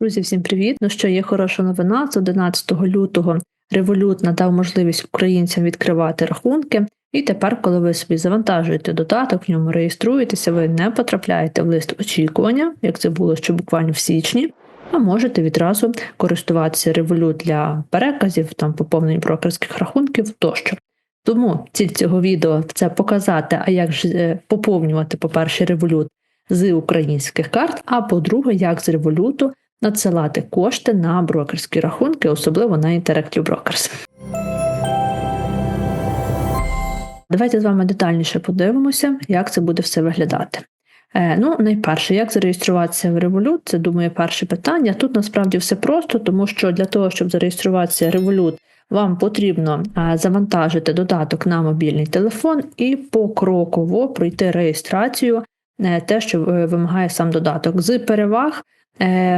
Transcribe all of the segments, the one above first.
Друзі, всім привіт! Ну що є хороша новина. З 11 лютого Revolut надав можливість українцям відкривати рахунки. І тепер, коли ви собі завантажуєте додаток, в ньому реєструєтеся, ви не потрапляєте в лист очікування, як це було ще буквально в січні. А можете відразу користуватися Revolut для переказів, там поповнення брокерських рахунків тощо. Тому ціль цього відео це показати, а як ж е, поповнювати, по-перше, Revolut з українських карт, а по-друге, як з революту надсилати кошти на брокерські рахунки, особливо на Interactive Brokers. Давайте з вами детальніше подивимося, як це буде все виглядати. Е, ну, найперше, як зареєструватися в Revolut, це думаю, перше питання. Тут насправді все просто, тому що для того, щоб зареєструватися в Revolut, вам потрібно е, завантажити додаток на мобільний телефон і покроково пройти реєстрацію Е, те, що вимагає сам додаток. З переваг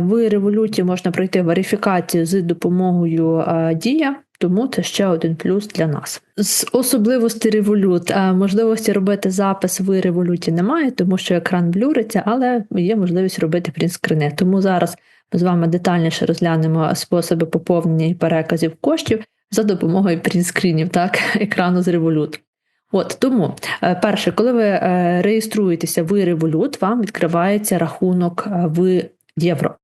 в революті можна пройти верифікацію з допомогою Дія. Тому це ще один плюс для нас. З особливості револют, можливості робити запис в революті немає, тому що екран блюриться, але є можливість робити принтскрини. Тому зараз ми з вами детальніше розглянемо способи поповнення і переказів коштів за допомогою принтскрінів, так, екрану з револют. От тому, е, перше, коли ви е, реєструєтеся в Revolut, вам відкривається рахунок е, в євро.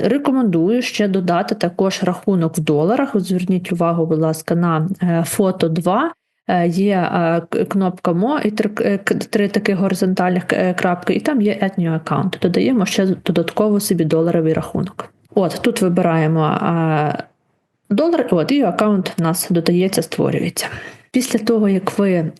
Рекомендую ще додати також рахунок в доларах. Зверніть увагу, будь ласка, на фото 2. Є кнопка Мо і три, три таких горизонтальних крапки, і там є Add New. Додаємо ще додатково собі доларовий рахунок. От тут вибираємо долар, от і аккаунт у нас додається, створюється. Після того, як ви е,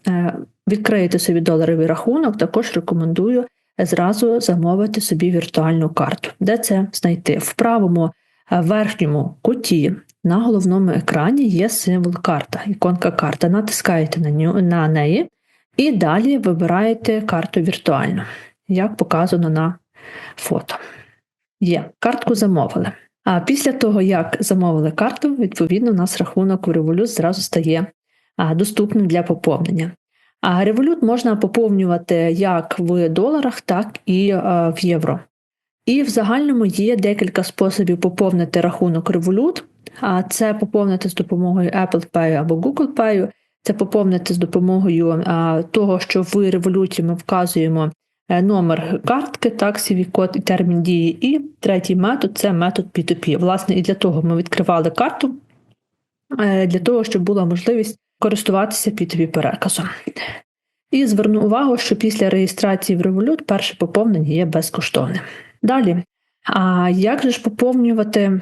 відкриєте собі доларовий рахунок, також рекомендую зразу замовити собі віртуальну карту. Де це знайти? В правому е, верхньому куті на головному екрані є символ карта, іконка карта. Натискаєте на неї і далі вибираєте карту віртуальну, як показано на фото. Є, картку замовили. А після того, як замовили карту, відповідно, у нас рахунок у Revolut зразу стає доступним для поповнення. А револют можна поповнювати як в доларах, так і в євро. І в загальному є декілька способів поповнити рахунок Revolut. А це поповнити з допомогою Apple Pay або Google Pay, це поповнити з допомогою того, що в Revolut ми вказуємо е, номер картки, так, CVV-код і термін дії. І третій метод це метод P2P. Власне, і для того ми відкривали карту, е, для того, щоб була можливість користуватися P2P переказом. І зверну увагу, що після реєстрації в Revolut перше поповнення є безкоштовним. Далі, а як же ж поповнювати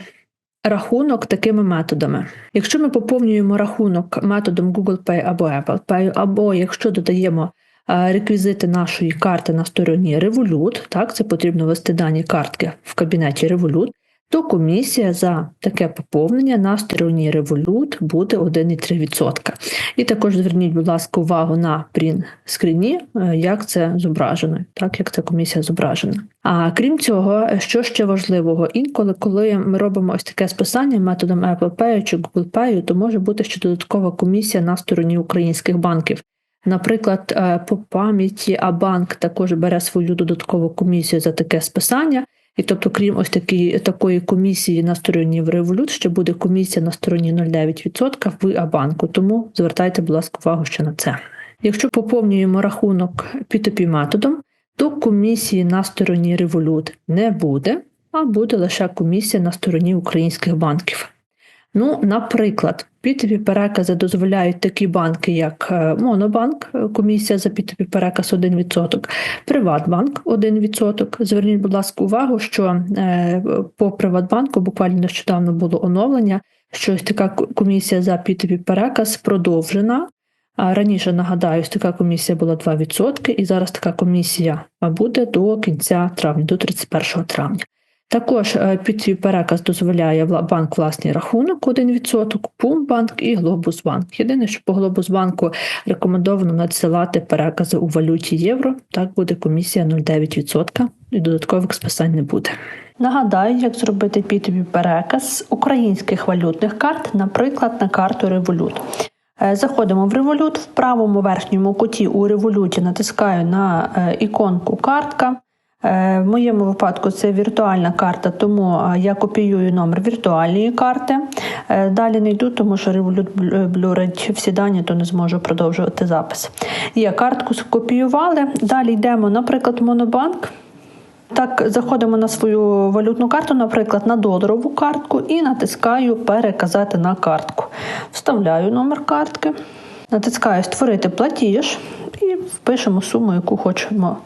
рахунок такими методами? Якщо ми поповнюємо рахунок методом Google Pay або Apple Pay, або якщо додаємо реквізити нашої карти на стороні Revolut, так, це потрібно ввести дані картки в кабінеті Revolut, то комісія за таке поповнення на стороні Revolut буде 1,3%. І також зверніть, будь ласка, увагу на прін скріні, е, як це зображено, так як ця комісія зображена. А крім цього, що ще важливого, інколи, коли ми робимо ось таке списання методом Apple Pay чи Google Pay, то може бути ще додаткова комісія на стороні українських банків. Наприклад, е, по пам'яті, а банк також бере свою додаткову комісію за таке списання. І тобто, крім ось такі, такої комісії на стороні в Revolut, ще буде комісія на стороні 0,9% в Абанку. Тому звертайте, будь ласка, увагу ще на це. Якщо поповнюємо рахунок P2P методом, то комісії на стороні Revolut не буде, а буде лише комісія на стороні українських банків. Ну, наприклад, p перекази дозволяють такі банки, як е, Монобанк, е, комісія за p переказ 1%, Приватбанк 1%. Зверніть, будь ласка, увагу, що е, по Приватбанку буквально нещодавно було оновлення, що ось така комісія за p переказ продовжена. А раніше нагадаю, така комісія була 2%, і зараз така комісія буде до кінця травня, до 31 травня. Також е, під свій переказ дозволяє банк власний рахунок 1%, Пумбанк і Глобусбанк. Єдине, що по Глобусбанку рекомендовано надсилати перекази у валюті євро, так буде комісія 0,9% і додаткових списань не буде. Нагадаю, як зробити p переказ з українських валютних карт, наприклад, на карту. Е, заходимо в Revolut, в правому верхньому куті у Revolut натискаю на е, іконку картка. Е, В моєму випадку це віртуальна карта, тому е, я копіюю номер віртуальної карти. Е, Далі не йду, тому що бл- блюрить всі дані, то не зможу продовжувати запис. Є картку скопіювали. Далі йдемо, наприклад, в Монобанк. Так, заходимо на свою валютну карту, наприклад, на доларову картку, і натискаю переказати на картку. Вставляю номер картки, натискаю Створити платіж і впишемо суму, яку хочемо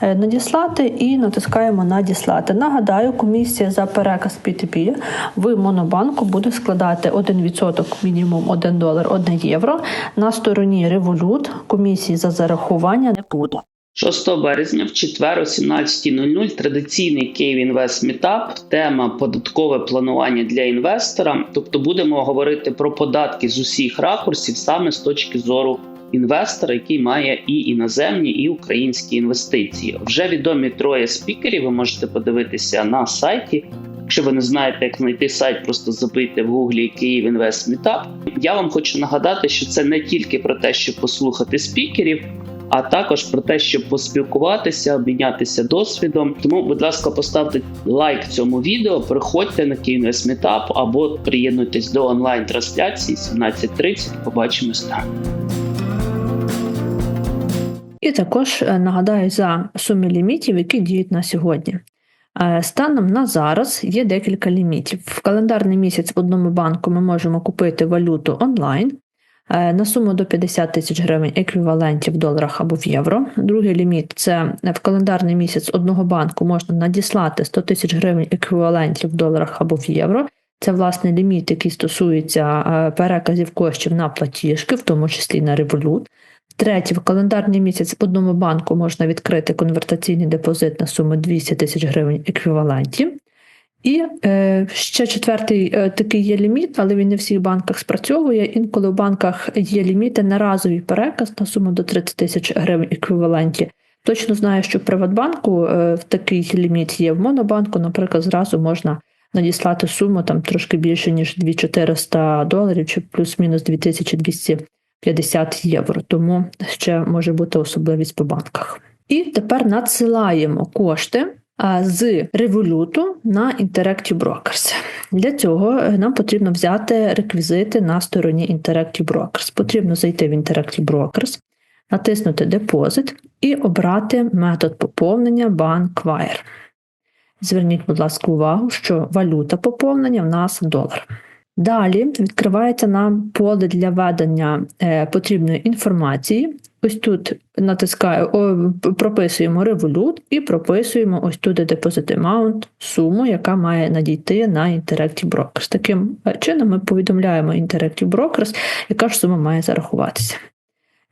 е, надіслати, і натискаємо Надіслати. Нагадаю, комісія за переказ P2P в Монобанку буде складати 1% мінімум 1 долар 1 євро. На стороні Revolut комісії за зарахування не буде. 6 березня в четвер о 17.00 традиційний Київ Інвест Мітап. Тема податкове планування для інвестора. Тобто будемо говорити про податки з усіх ракурсів, саме з точки зору інвестора, який має і іноземні, і українські інвестиції. Вже відомі троє спікерів. Ви можете подивитися на сайті. Якщо ви не знаєте, як знайти сайт, просто забийте в гуглі Київ Інвест Мітап. Я вам хочу нагадати, що це не тільки про те, щоб послухати спікерів а також про те, щоб поспілкуватися, обмінятися досвідом. Тому, будь ласка, поставте лайк цьому відео, приходьте на Meetup або приєднуйтесь до онлайн-трансляції 17.30. Побачимось там. І також е, нагадаю за суми лімітів, які діють на сьогодні. Е, Станом на зараз є декілька лімітів. В календарний місяць в одному банку ми можемо купити валюту онлайн е, на суму до 50 тисяч гривень еквівалентів в доларах або в євро. Другий ліміт це в календарний місяць одного банку можна надіслати 100 тисяч гривень еквівалентів в доларах або в євро. Це власне ліміт, який стосується переказів коштів на платіжки, в тому числі на Revolut. Третє, в календарний місяць в одному банку можна відкрити конвертаційний депозит на суму 200 тисяч гривень еквівалентів. І е, ще четвертий е, такий є ліміт, але він не в всіх банках спрацьовує. Інколи в банках є ліміти на разовий переказ на суму до 30 тисяч гривень еквіваленті. Точно знаю, що в Приватбанку е, в такий ліміт є в Монобанку, наприклад, зразу можна надіслати суму там трошки більше, ніж 2400 доларів, чи плюс-мінус 2250 євро. Тому ще може бути особливість по банках. І тепер надсилаємо кошти з революту на Interactive Brokers. Для цього е, нам потрібно взяти реквізити на стороні Interactive Brokers. Потрібно зайти в Interactive Brokers, натиснути Депозит і обрати метод поповнення BankWire. Зверніть, будь ласка, увагу, що валюта поповнення в нас долар. Далі відкривається нам поле для ведення е, потрібної інформації. Ось тут натискаю, прописуємо Revolut і прописуємо ось тут Deposit Amount, суму, яка має надійти на Interactive Brokers. Таким е, чином ми повідомляємо Interactive Brokers, яка ж сума має зарахуватися.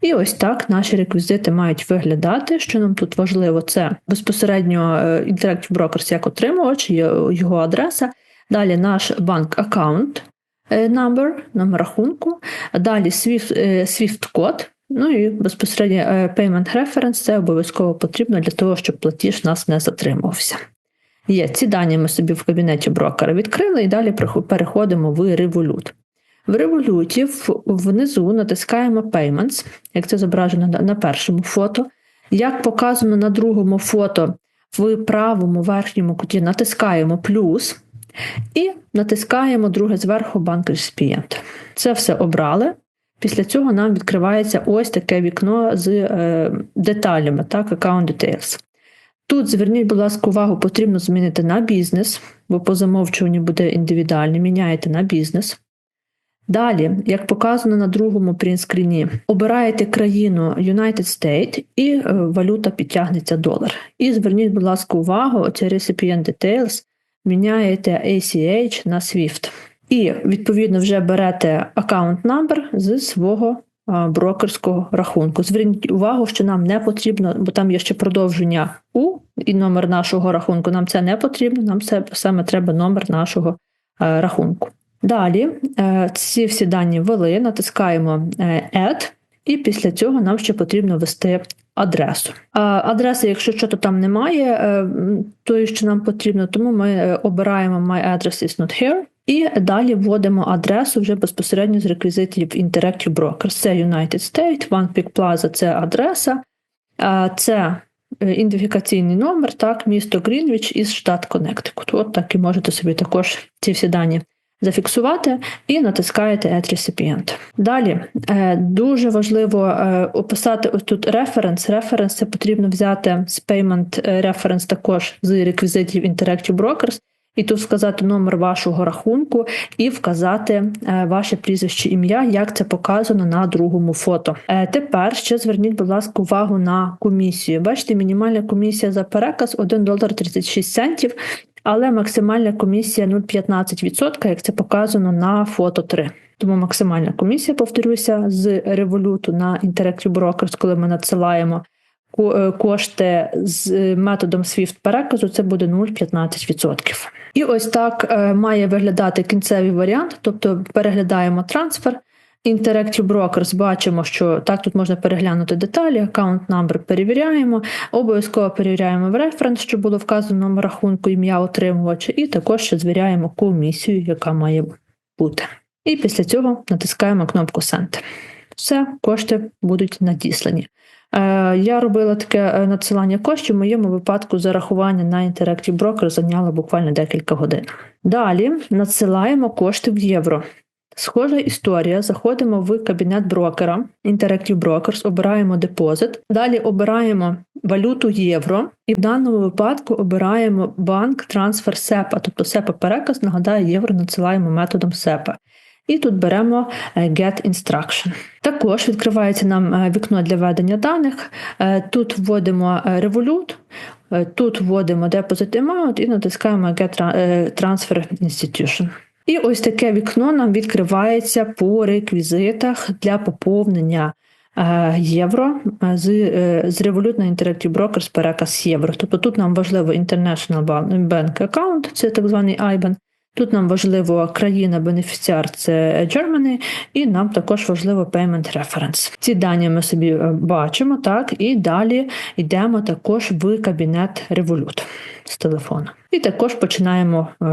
І ось так наші реквізити мають виглядати. Що нам тут важливо, це безпосередньо е, Interactive Brokers як отримувач, його адреса. Далі наш банк аккаунт number, номер рахунку, далі Swift, Swift код. Ну і безпосередньо Payment Reference це обов'язково потрібно для того, щоб платіж нас не затримувався. Є ці дані ми собі в кабінеті брокера відкрили і далі переходимо в Revolut. В Revolut внизу натискаємо Payments, як це зображено на першому фото. Як показано на другому фото, в правому верхньому куті натискаємо плюс і натискаємо друге зверху банк респієнт. Це все обрали. Після цього нам відкривається ось таке вікно з е, деталями, так, Account Details. Тут зверніть, будь ласка, увагу, потрібно змінити на бізнес, бо по замовчуванню буде індивідуальний, міняєте на бізнес. Далі, як показано на другому принтскріні, обираєте країну United States і е, валюта підтягнеться долар. І зверніть, будь ласка, увагу, оце Recipient Details, міняєте ACH на SWIFT. І, відповідно, вже берете аккаунт number з свого брокерського рахунку. Зверніть увагу, що нам не потрібно, бо там є ще продовження У і номер нашого рахунку. Нам це не потрібно, нам це саме треба номер нашого рахунку. Далі е, ці всі дані ввели, натискаємо е, Add, і після цього нам ще потрібно ввести адресу. Адреси, якщо що то там немає, е, тої, що нам потрібно, тому ми обираємо My address is not here. І далі вводимо адресу вже безпосередньо з реквізитів Interactive Brokers. Це United States, One Peak Plaza – це адреса, це е, ідентифікаційний номер, так, місто Грінвіч із штат Коннектикут. От так і можете собі також ці всі дані зафіксувати і натискаєте Add Recipient. Далі е, дуже важливо е, описати ось тут референс. Референс це потрібно взяти з Payment Reference також з реквізитів Interactive Brokers. І тут вказати номер вашого рахунку і вказати е, ваше прізвище ім'я, як це показано на другому фото. Е, Тепер ще зверніть, будь ласка, увагу на комісію. Бачите, мінімальна комісія за переказ 1 долар 36 центів, але максимальна комісія 0,15%, як це показано на фото 3. Тому максимальна комісія, повторюся, з революту на Interactive Brokers, коли ми надсилаємо е, кошти з е, методом SWIFT переказу, це буде 0,15%. І ось так е, має виглядати кінцевий варіант, тобто переглядаємо трансфер. Interactive Brokers бачимо, що так тут можна переглянути деталі, аккаунт number перевіряємо, обов'язково перевіряємо в референс, що було вказано номер рахунку, ім'я отримувача, і також ще звіряємо комісію, яка має бути. І після цього натискаємо кнопку Send. Все, кошти будуть надіслані. Е, Я робила таке е, надсилання коштів. В моєму випадку зарахування на Interactive Broker зайняло буквально декілька годин. Далі надсилаємо кошти в євро. Схожа історія. Заходимо в кабінет брокера Interactive Brokers, обираємо депозит. Далі обираємо валюту євро, і в даному випадку обираємо банк трансфер SEPA, тобто SEPA переказ, нагадаю, євро надсилаємо методом SEPA. І тут беремо е, Get Instruction. Також відкривається нам е, вікно для введення даних. Е, Тут вводимо е, тут вводимо Deposit Amount і натискаємо Get Transfer Institution. І ось таке вікно нам відкривається по реквізитах для поповнення е, євро е, з, е, з Revolut Interactive Brokers переказ євро. Тобто тут нам важливо International Ban- Bank Account, це так званий IBAN. Тут нам важливо країна-бенефіціар це Germany, і нам також важливо Payment Reference. Ці дані ми собі е, бачимо, так, і далі йдемо також в кабінет Revolut з телефону. І також починаємо е,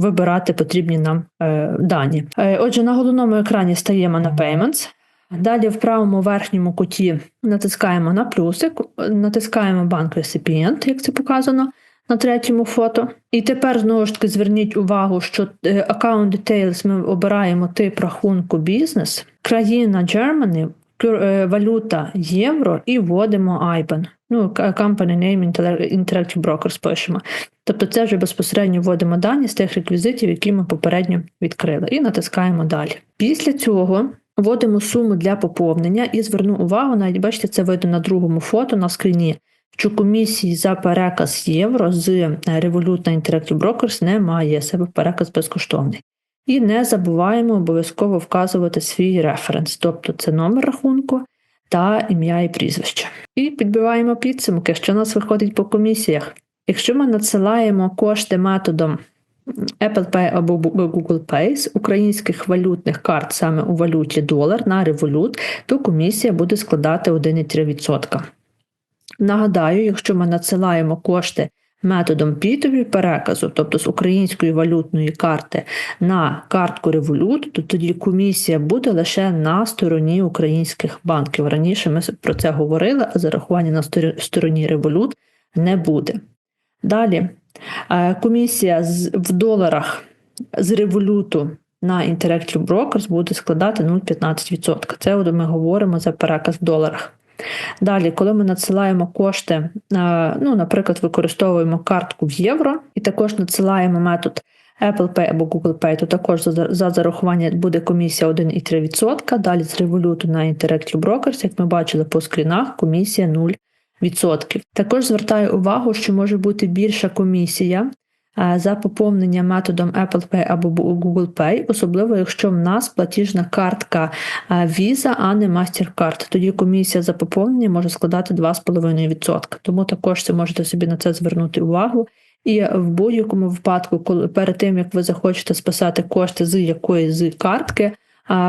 вибирати потрібні нам е, дані. Отже, на головному екрані стаємо на Payments. Далі в правому верхньому куті натискаємо на плюсик, натискаємо банк Recipient, як це показано на третьому фото. І тепер знову ж таки зверніть увагу, що е, Account Details ми обираємо тип рахунку бізнес, країна Germany, е, валюта євро і вводимо IBAN. Ну, Company Name Interactive Brokers пишемо. Тобто це вже безпосередньо вводимо дані з тих реквізитів, які ми попередньо відкрили, і натискаємо далі. Після цього вводимо суму для поповнення і зверну увагу, навіть бачите, це видно на другому фото на скріні, що комісії за переказ євро з е, Revolut на Interactive Brokers немає, себе переказ безкоштовний. І не забуваємо обов'язково вказувати свій референс, тобто це номер рахунку та ім'я і прізвище. І підбиваємо підсумки, що у нас виходить по комісіях. Якщо ми надсилаємо кошти методом Apple Pay або Google Pay з українських валютних карт саме у валюті долар на Revolut, то комісія буде складати 1,3%. Нагадаю, якщо ми надсилаємо кошти методом P2P переказу, тобто з української валютної карти на картку Revolut, то тоді комісія буде лише на стороні українських банків. Раніше ми про це говорили, а зарахування на стороні Revolut не буде. Далі е, комісія в доларах з революту на Interactive Brokers буде складати 0,15%. Це ми говоримо за переказ в доларах. Далі, коли ми надсилаємо кошти, е, ну, наприклад, використовуємо картку в євро і також надсилаємо метод Apple Pay або Google Pay, то також за, за зарахування буде комісія 1,3%. Далі з революту на Interactive Brokers, як ми бачили по скрінах, комісія 0%. Також звертаю увагу, що може бути більша комісія за поповнення методом Apple Pay або Google Pay, особливо якщо в нас платіжна картка Visa, а не MasterCard. Тоді комісія за поповнення може складати 2,5%. Тому також це можете собі на це звернути увагу. І в будь-якому випадку, коли перед тим як ви захочете списати кошти з якоїсь з картки,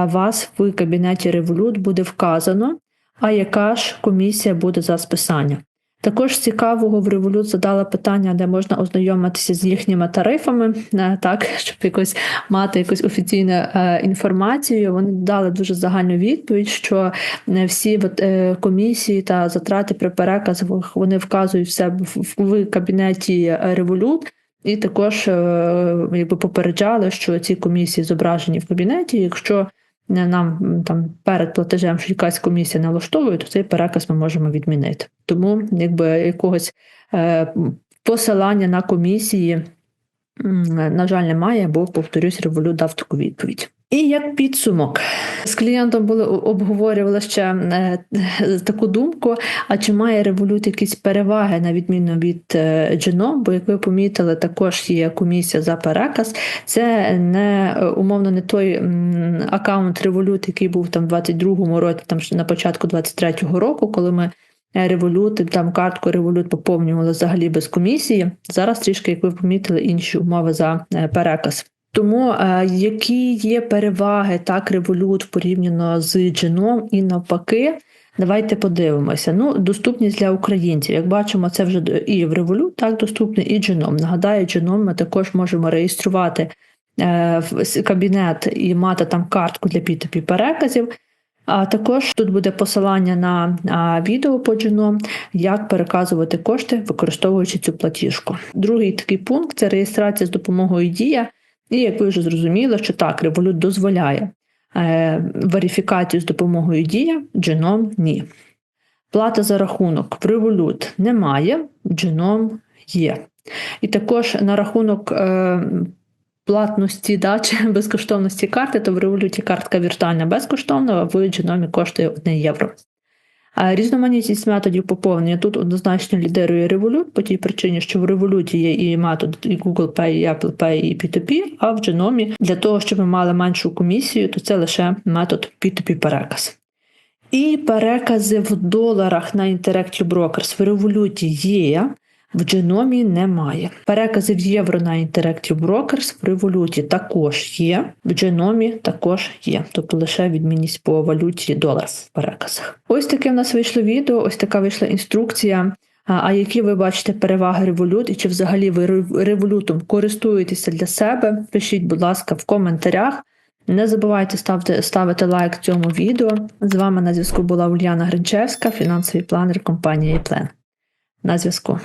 вас в кабінеті Revolut буде вказано, а яка ж комісія буде за списання. Також цікавого в Revolut задала питання, де можна ознайомитися з їхніми тарифами, е, так щоб якось мати якусь офіційну е, інформацію. Вони дали дуже загальну відповідь, що не всі е, комісії та затрати при переказах вони вказують в себе в, кабінеті Revolut. І також е, якби попереджали, що ці комісії зображені в кабінеті. Якщо нам там перед платежем якась комісія налаштовує, то цей переказ ми можемо відмінити. Тому якби якогось е, посилання на комісії, на жаль, немає, бо повторюсь, Револют дав таку відповідь. І як підсумок з клієнтом були обговорювали ще е, таку думку: а чи має револют якісь переваги на відміну від е, Genom? Бо як ви помітили, також є комісія за переказ. Це не е, умовно не той м, аккаунт Revolut, який був там в 22-му році, там на початку 23-го року, коли ми Revolut, там картку Revolut поповнювали взагалі без комісії. Зараз трішки, як ви помітили, інші умови за е, переказ. Тому е, які є переваги так Revolut порівняно з Genom і навпаки, давайте подивимося. Ну, доступність для українців. Як бачимо, це вже і в Revolut так доступний, і Genom. Нагадаю, Genom ми також можемо реєструвати е, в кабінет і мати там картку для P2P переказів. А також тут буде посилання на відео по Genom, як переказувати кошти, використовуючи цю платіжку. Другий такий пункт це реєстрація з допомогою Дія. І як ви вже зрозуміли, що так, Revolut дозволяє е, верифікацію з допомогою Дія, Genom – ні. Плата за рахунок в Revolut немає, Genom є. І також на рахунок е, платності да, чи безкоштовності карти, то в Revolut картка віртуальна безкоштовна, а в Genom коштує 1 євро. А Різноманітність методів поповнення тут однозначно лідирує Revolut по тій причині, що в Revolut є і метод і Google Pay, і Apple Pay, і P2P, а в Genom для того, щоб ми мали меншу комісію, то це лише метод P2P переказ. І перекази в доларах на Interactive Brokers в Revolut є, в Genom немає. Перекази в євро на Interactive Brokers в Revolut також є, в Genom також є, тобто лише відмінність по валюті долар в переказах. Ось таке в нас вийшло відео, ось така вийшла інструкція. А які ви бачите переваги Revolut і чи взагалі ви револютом користуєтеся для себе? Пишіть, будь ласка, в коментарях. Не забувайте ставити, ставити лайк цьому відео. З вами на зв'язку була Ульяна Гринчевська, фінансовий планер компанії Plan. На зв'язку.